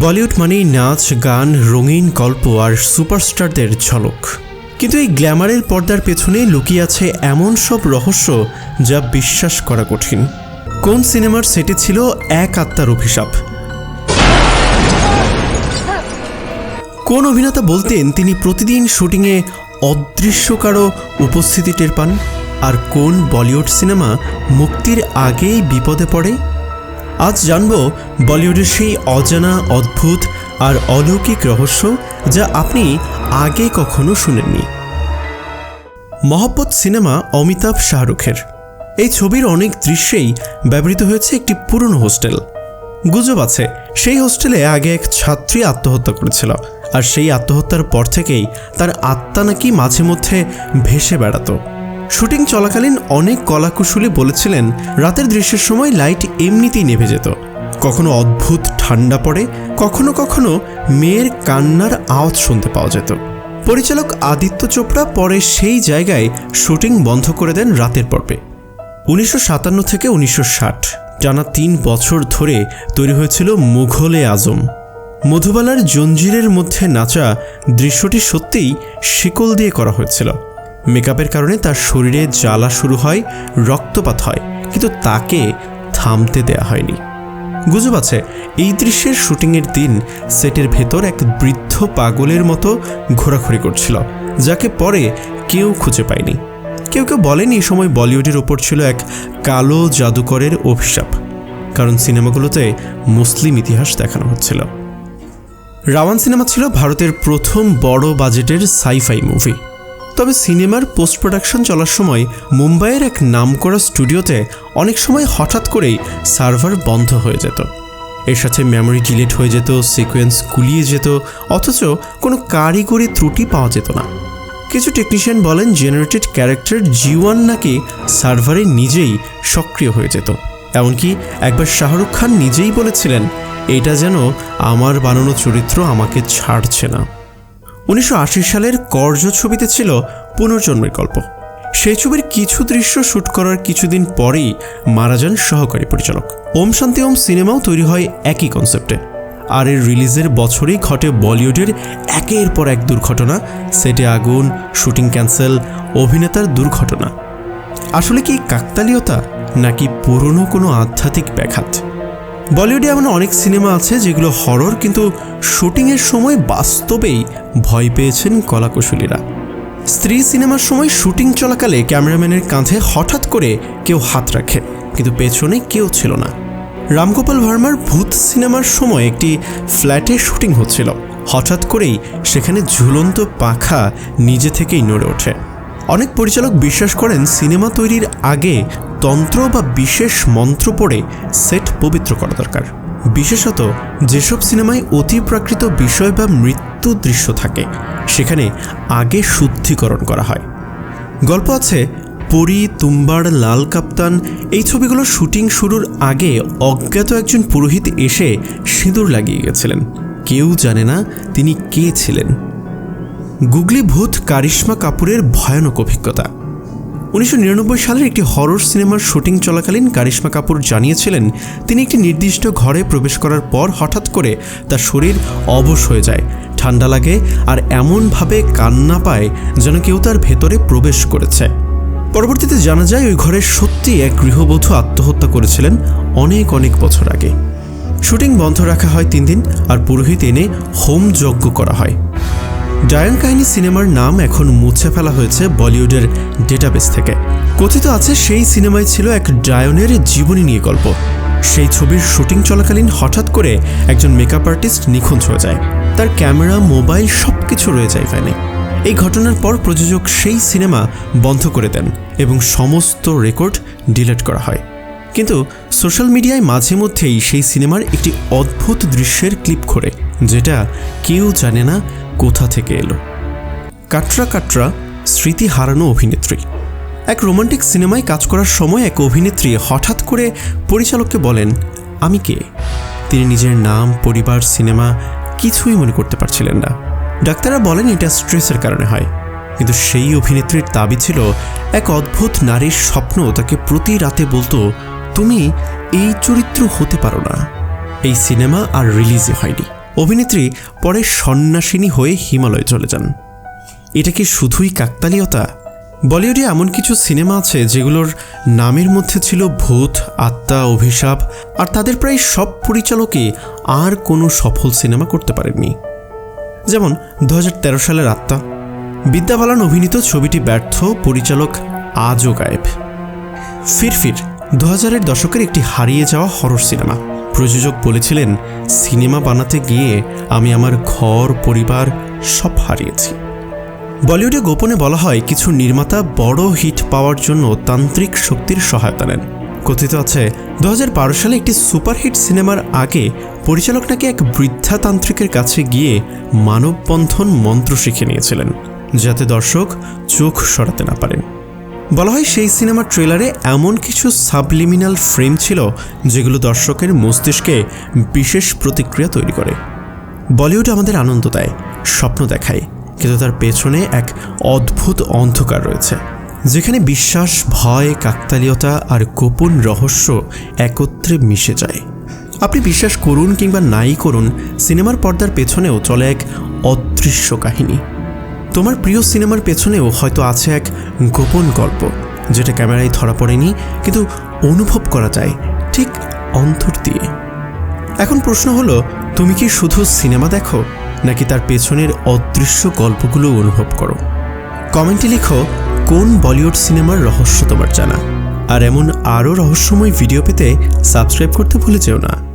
বলিউড মানেই নাচ, গান, রঙিন গল্প আর সুপারস্টারদের ঝলক। কিন্তু এই গ্ল্যামারের পর্দার পেছনে লুকিয়ে আছে এমন সব রহস্য যা বিশ্বাস করা কঠিন। কোন সিনেমার সেটে ছিল এক আত্মার অভিশাপ? কোন অভিনেতা বলতেন তিনি প্রতিদিন শুটিংয়ে অদৃশ্য কারও উপস্থিতি টের পান? আর কোন বলিউড সিনেমা মুক্তির আগেই বিপদে পড়ে? আজ জানব বলিউডের সেই অজানা, অদ্ভুত আর অলৌকিক রহস্য যা আপনি আগে কখনো শুনেননি। মহব্বত সিনেমা অমিতাভ শাহরুখের। এই ছবির অনেক দৃশ্যেই ব্যবহৃত হয়েছে একটি পুরনো হোস্টেল। গুজব আছে, সেই হোস্টেলে আগে এক ছাত্রী আত্মহত্যা করেছিল আর সেই আত্মহত্যার পর থেকেই তার আত্মা নাকি মাঝে মধ্যে ভেসে বেড়াতো। শুটিং চলাকালীন অনেক কলাকুশলী বলেছিলেন, রাতের দৃশ্যের সময় লাইট এমনিতেই নেভে যেত। কখনো অদ্ভুত ঠান্ডা পড়ে, কখনো কখনো মেয়ের কান্নার আওয়াজ শুনতে পাওয়া যেত। পরিচালক আদিত্য চোপড়া পরে সেই জায়গায় শুটিং বন্ধ করে দেন রাতের পর্বে। উনিশশো সাতান্ন থেকে উনিশশো ষাট, টানা তিন বছর ধরে তৈরি হয়েছিল মুঘলে আজম। মধুবালার জঞ্জিরের মধ্যে নাচা দৃশ্যটি সত্যিই শিকল দিয়ে করা হয়েছিল। মেকআপের কারণে তার শরীরে জ্বালা শুরু হয়, রক্তপাত হয়, কিন্তু তাকে থামতে দেয়া হয়নি। গুজব আছে, এই দৃশ্যের শুটিংয়ের দিন সেটের ভেতর এক বৃদ্ধ পাগলের মতো ঘোরাঘুরি করছিল, যাকে পরে কেউ খুঁজে পায়নি। কেউ কেউ বলেন এই সময় বলিউডের ওপর ছিল এক কালো জাদুকরের অভিশাপ, কারণ সিনেমাগুলোতে মুসলিম ইতিহাস দেখানো হচ্ছিল। রাওয়ান সিনেমা ছিল ভারতের প্রথম বড় বাজেটের সাইফাই মুভি। তবে সিনেমার পোস্ট প্রোডাকশন চলার সময় মুম্বাইয়ের এক নামকরা স্টুডিওতে অনেক সময় হঠাৎ করেই সার্ভার বন্ধ হয়ে যেত। এর সাথে মেমোরি ডিলিট হয়ে যেত সিকোয়েন্স গুলিয়ে যেত, অথচ কোনো কারিগরি ত্রুটি পাওয়া যেত না। কিছু টেকনিশিয়ান বলেন জেনারেটেড ক্যারেক্টার জিওয়ান নাকি সার্ভারে নিজেই সক্রিয় হয়ে যেত। এমনকি একবার শাহরুখ খান নিজেই বলেছিলেন, এটা যেন আমার বানানো চরিত্র আমাকে ছাড়ছে না। উনিশশো আশি সালের কর্জ ছবিতে ছিল পুনর্জন্মের গল্প। সেই ছবির কিছু দৃশ্য শ্যুট করার কিছুদিন পরেই মারা যান সহকারী পরিচালক। ওম শান্তি ওম সিনেমাও তৈরি হয় একই কনসেপ্টে। আর এর রিলিজের বছরেই ঘটে বলিউডের একের পর এক দুর্ঘটনা, সেটে আগুন, শুটিং ক্যান্সেল, অভিনেতার দুর্ঘটনা। আসলে কি কাকতালীয়তা নাকি পুরনো কোনো আধ্যাত্মিক ব্যাঘাত? বলিউডে এমন অনেক সিনেমা আছে যেগুলো হরর, কিন্তু শুটিংয়ের সময় বাস্তবেই ভয় পেয়েছেন কলাকুশলীরা। স্ত্রী সিনেমার সময় শুটিং চলাকালে ক্যামেরাম্যানের কাঁধে হঠাৎ করে কেউ হাত রাখে, কিন্তু পেছনে কেউ ছিল না। রামগোপাল ভার্মার ভূত সিনেমার সময় একটি ফ্ল্যাটে শুটিং হচ্ছিল। হঠাৎ করেই সেখানে ঝুলন্ত পাখা নিজে থেকেই নড়ে ওঠে। অনেক পরিচালক বিশ্বাস করেন সিনেমা তৈরির আগে তন্ত্র বা বিশেষ মন্ত্র পড়ে সেট পবিত্র করা দরকার। বিশেষত যেসব সিনেমায় অতিপ্রাকৃত বিষয় বা মৃত্যু দৃশ্য থাকে, সেখানে আগে শুদ্ধিকরণ করা হয়। গল্প আছে, পরি, তুম্বার, লাল কাপ্তান, এই ছবিগুলোর শুটিং শুরুর আগে অজ্ঞাত একজন পুরোহিত এসে সিঁদুর লাগিয়ে গেছিলেন। কেউ জানে না তিনি কে ছিলেন। গুগলি ভূত কারিশ্মা কাপুরের ভয়ানক অভিজ্ঞতা। উনিশশো নিরানব্বই সালের একটি হরর সিনেমার শুটিং চলাকালীন কারিশ্মা কাপুর জানিয়েছিলেন, তিনি একটি নির্দিষ্ট ঘরে প্রবেশ করার পর হঠাৎ করে তার শরীর অবশ হয়ে যায়, ঠান্ডা লাগে আর এমনভাবে কান্না পায় যেন কেউ তার ভেতরে প্রবেশ করেছে। পরবর্তীতে জানা যায়, ওই ঘরে সত্যি এক গৃহবধূ আত্মহত্যা করেছিলেন অনেক অনেক বছর আগে। শুটিং বন্ধ রাখা হয় তিন দিন আর পুরোহিত এনে হোম যজ্ঞ করা হয়। ডায়ন কাহিনী সিনেমার নাম এখন মুছে ফেলা হয়েছে বলিউডের ডেটাবেস থেকে। কথিত আছে সেই সিনেমায় ছিল এক ডায়নের জীবনী নিয়ে গল্প। সেই ছবির শুটিং চলাকালীন হঠাৎ করে একজন মেকআপ আর্টিস্ট নিখোঁজ হয়ে যায়। তার ক্যামেরা, মোবাইল সব কিছু রয়ে যায় ফ্যানে এই ঘটনার পর প্রযোজক সেই সিনেমা বন্ধ করে দেন এবং সমস্ত রেকর্ড ডিলিট করা হয়। কিন্তু সোশ্যাল মিডিয়ায় মাঝে মধ্যেই সেই সিনেমার একটি অদ্ভুত দৃশ্যের ক্লিপ করে যেটা কেউ জানে না কোথা থেকে এলো? কাটরা কাটরা, স্মৃতি হারানো অভিনেত্রী। এক রোমান্টিক সিনেমায় কাজ করার সময় এক অভিনেত্রী হঠাৎ করে পরিচালককে বলেন, আমি কে? তিনি নিজের নাম, পরিবার, সিনেমা কিছুই মনে করতে পারছিলেন না। ডাক্তাররা বলেন, এটা স্ট্রেসের কারণে হয়। কিন্তু সেই অভিনেত্রীর দাবি ছিল, এক অদ্ভুত নারীর স্বপ্ন তাকে প্রতি রাতে বলতো, তুমি এই চরিত্র হতে পারো না এই সিনেমা আর রিলিজে হয়নি। অভিনেত্রী পরে সন্ন্যাসিনী হয়ে হিমালয়ে চলে যান। এটা কি শুধুই কাকতালীয়তা? বলিউডে এমন কিছু সিনেমা আছে যেগুলোর নামের মধ্যে ছিল ভূত, আত্মা, অভিশাপ, আর তাদের প্রায় সব পরিচালকই আর কোনো সফল সিনেমা করতে পারেননি। যেমন দু হাজার তেরো সালের আত্মা। বিদ্যা বালান অভিনীত ছবিটি ব্যর্থ, পরিচালক আজও গায়েব। ফিরফির দু হাজারের দশকের একটি হারিয়ে যাওয়া হরর সিনেমা। প্রযোজক বলেছিলেন, সিনেমা বানাতে গিয়ে আমি আমার ঘর, পরিবার সব হারিয়েছি। বলিউডে গোপনে বলা হয়, কিছু নির্মাতা বড় হিট পাওয়ার জন্য তান্ত্রিক শক্তির সহায়তা নেন। কথিত আছে দু হাজার বারো সালে একটি সুপারহিট সিনেমার আগে পরিচালক নাকি এক বৃদ্ধা তান্ত্রিকের কাছে গিয়ে মানববন্ধন মন্ত্র শিখে নিয়েছিলেন, যাতে দর্শক চোখ সরাতে না পারেন। বলা হয় সেই সিনেমার ট্রেলারে এমন কিছু সাবলিমিনাল ফ্রেম ছিল যেগুলো দর্শকের মস্তিষ্কে বিশেষ প্রতিক্রিয়া তৈরি করে। বলিউড আমাদের আনন্দ দেয়, স্বপ্ন দেখায়, কিন্তু তার পেছনে এক অদ্ভুত অন্ধকার রয়েছে, যেখানে বিশ্বাস, ভয়, কাকতালীয়তা আর গোপন রহস্য একত্রে মিশে যায়। আপনি বিশ্বাস করুন কিংবা নাই করুন, সিনেমার পর্দার পেছনেও চলে এক অদৃশ্য কাহিনী। তোমার প্রিয় সিনেমার পেছনেও হয়তো আছে এক গোপন গল্প, যেটা ক্যামেরায় ধরা পড়েনি, কিন্তু অনুভব করা যায় ঠিক অন্তর দিয়ে। এখন প্রশ্ন হলো, তুমি কি শুধু সিনেমা দেখো, নাকি তার পেছনের অদৃশ্য গল্পগুলো অনুভব করো? কমেন্টে লিখো, কোন বলিউড সিনেমার রহস্য তোমার জানা? আর এমন আরও রহস্যময় ভিডিও পেতে সাবস্ক্রাইব করতে ভুলে যেও না।